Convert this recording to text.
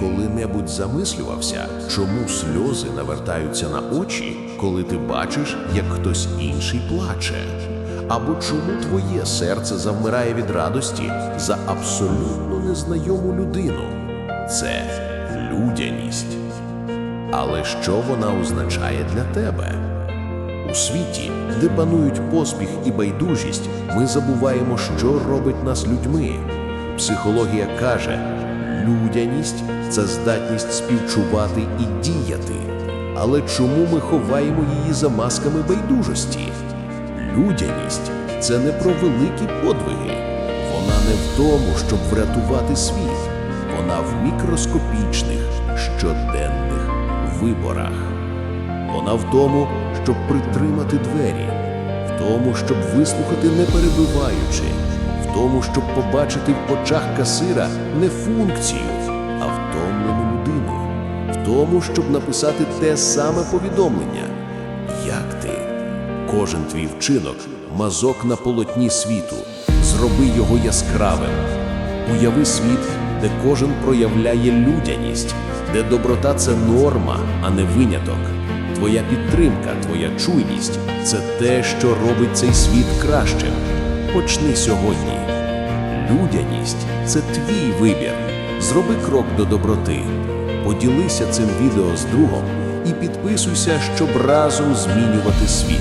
коли-небудь замислювався, чому сльози навертаються на очі, коли ти бачиш, як хтось інший плаче? Або чому твоє серце завмирає від радості за абсолютно незнайому людину? Це людяність. Але що вона означає для тебе? У світі, де панують поспіх і байдужість, ми забуваємо, що робить нас людьми. Психологія каже, людяність це здатність співчувати і діяти. Але чому ми ховаємо її за масками байдужості? Людяність це не про великі подвиги. Вона не в тому, щоб врятувати світ. Вона в мікроскопічних щоденних виборах. Вона в тому, щоб притримати двері, в тому, щоб вислухати не перебиваючи, тому, щоб побачити в очах касира не функцію, а втомлену людину, в тому, щоб написати те саме повідомлення. Як ти? Кожен твій вчинок мазок на полотні світу. Зроби його яскравим. Уяви світ, де кожен проявляє людяність, де доброта це норма, а не виняток. Твоя підтримка, твоя чуйність це те, що робить цей світ кращим. Почни сьогодні. Людяність це твій вибір. Зроби крок до доброти. Поділися цим відео з другом і підписуйся, щоб разом змінювати світ.